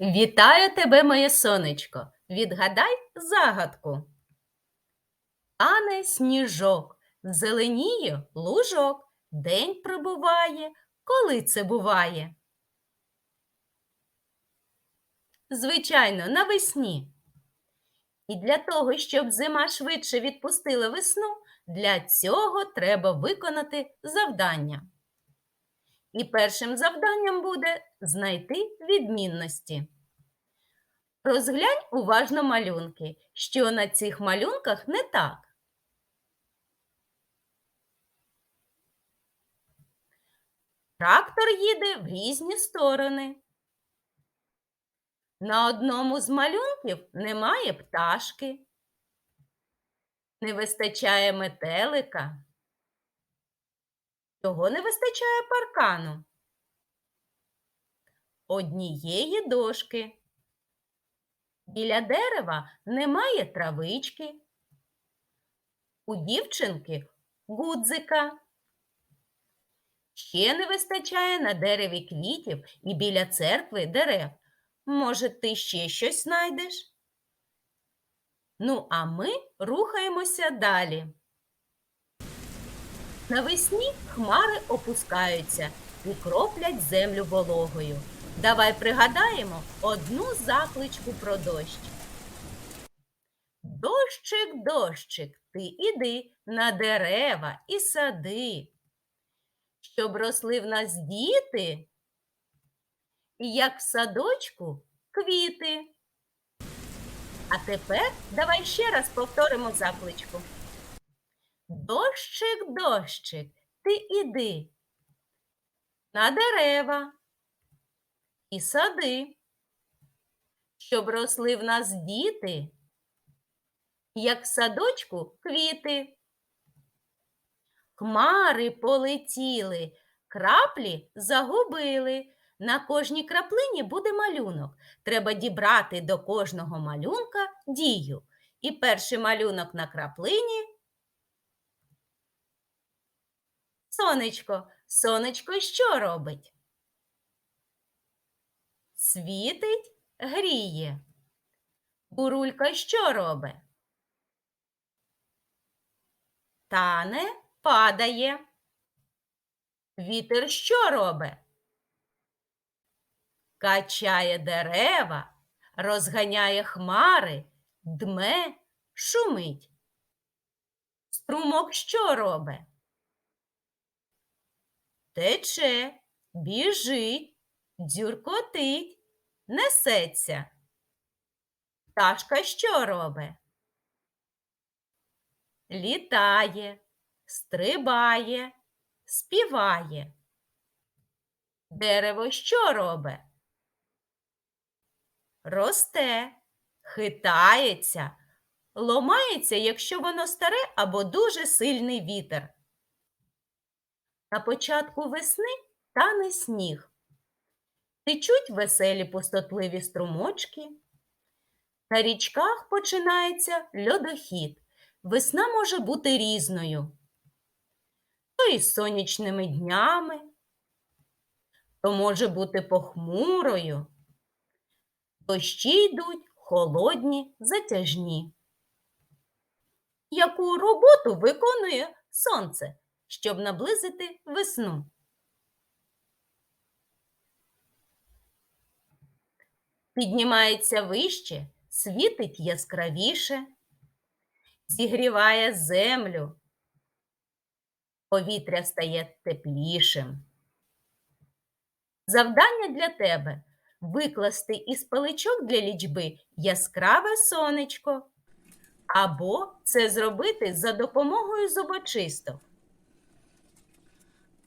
Вітаю тебе, моє сонечко. Відгадай загадку. Ане сніжок, зеленіє лужок, день прибуває. Коли це буває? Звичайно, навесні. І для того, щоб зима швидше відпустила весну, для цього треба виконати завдання. І першим завданням буде знайти відмінності. Розглянь уважно малюнки, що на цих малюнках не так. Трактор їде в різні сторони. На одному з малюнків немає пташки, не вистачає метелика. Чого не вистачає паркану? Однієї дошки. Біля дерева немає травички. У дівчинки гудзика. Ще не вистачає на дереві квітів і біля церкви дерев. Може, ти ще щось знайдеш? Ну, а ми рухаємося далі. Навесні хмари опускаються і кроплять землю вологою. Давай пригадаємо одну закличку про дощ. Дощик, дощик, ти іди на дерева і сади, щоб росли в нас діти, і як в садочку квіти. А тепер давай ще раз повторимо закличку. Дощик, дощик, ти іди на дерева і сади, щоб росли в нас діти, як в садочку квіти. Хмари полетіли, краплі загубили. На кожній краплині буде малюнок. Треба дібрати до кожного малюнка дію. І перший малюнок на краплині Сонечко, сонечко що робить? Світить, гріє. Бурулька що робить? Тане, падає. Вітер що робить? Качає дерева, розганяє хмари, дме, шумить. Струмок що робить? Тече, біжить, дзюркотить, несеться. Пташка що робить? Літає, стрибає, співає. Дерево що робить? Росте, хитається, ломається, якщо воно старе або дуже сильний вітер. На початку весни тане сніг. Течуть веселі пустотливі струмочки. На річках починається льодохід. Весна може бути різною. То із сонячними днями, то може бути похмурою. Дощі йдуть холодні, затяжні. Яку роботу виконує сонце? Щоб наблизити весну. Піднімається вище, світить яскравіше, зігріває землю, повітря стає теплішим. Завдання для тебе викласти із паличок для лічби яскраве сонечко, або це зробити за допомогою зубочисток.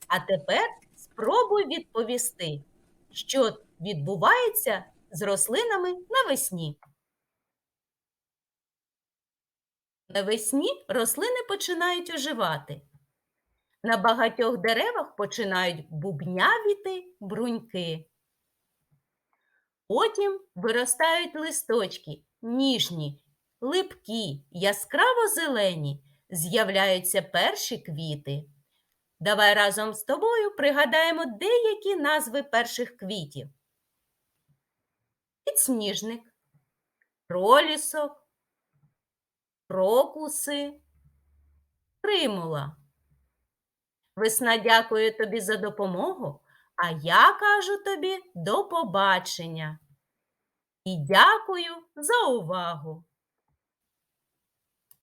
А тепер спробуй відповісти, що відбувається з рослинами навесні. Навесні рослини починають оживати. На багатьох деревах починають бубнявіти бруньки. Потім виростають листочки, ніжні, липкі, яскраво зелені, з'являються перші квіти. Давай разом з тобою пригадаємо деякі назви перших квітів. підсніжник, пролісок, крокуси, примула. Весна дякує тобі за допомогу, а я кажу тобі до побачення. І дякую за увагу!